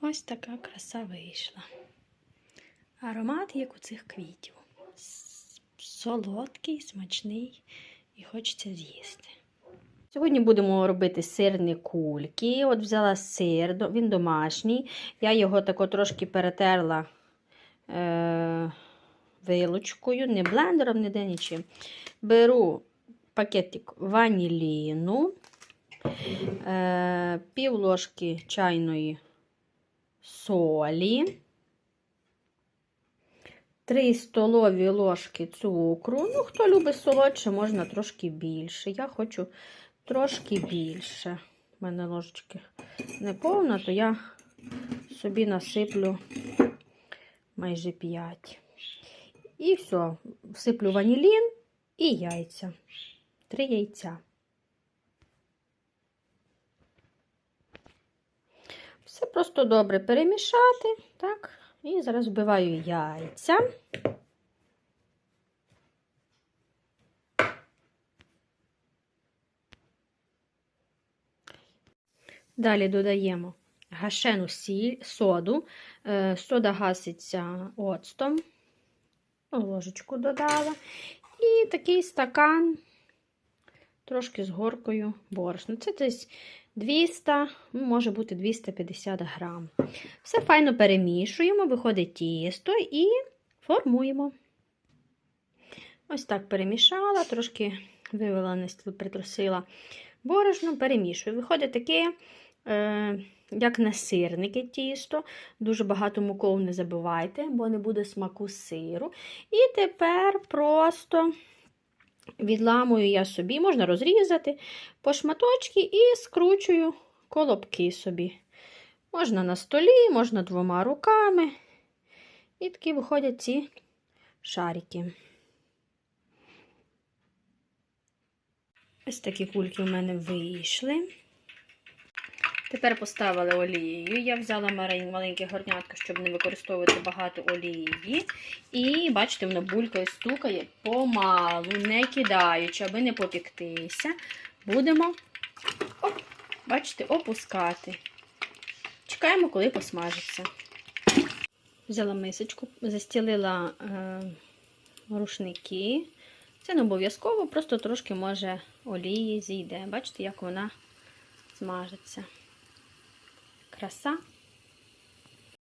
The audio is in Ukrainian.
Ось така краса вийшла. Аромат, як у цих квітів. Солодкий, смачний і хочеться з'їсти. Сьогодні будемо робити сирні кульки. От взяла сир, він домашній. Я його тако трошки перетерла е- вилочкою, не блендером, ніде нічим. Беру пакетик ваніліну, е- пів ложки чайної солі. 3 столові ложки цукру. Ну, хто любить солодше, можна трошки більше. Я хочу трошки більше. У мене ложечки не повна, то я собі насиплю майже 5. І все, всиплю ванілін і яйця. Три яйця. Все просто добре перемішати, так? І зараз вбиваю яйця. Далі додаємо гашену сіль, соду. Е, Сода гаситься оцтом. Ложечку додала. І такий стакан, трошки з горкою борошна. Це десь 200, ну, може бути 250 грам. Все файно перемішуємо, виходить тісто і формуємо. Ось так перемішала, трошки вивела, притрусила борошно, перемішую. Виходить таке, е, як на сирники тісто. Дуже багато муков не забивайте, бо не буде смаку сиру. І тепер просто відламую я собі, можна розрізати по шматочки і скручую колобки собі. Можна на столі, можна двома руками. І такі виходять ці шарики. Ось такі кульки у мене вийшли. Тепер поставили олією. Я взяла маленьке горнятко, щоб не використовувати багато олії. І, бачите, воно булькає, стукає помалу, не кидаючи, аби не попіктися. Будемо, оп, бачите, опускати. Чекаємо, коли посмажиться. Взяла мисочку, застілила е, рушники. Це не обов'язково, просто трошки, може, олії зійде. Бачите, як вона смажиться. Краса.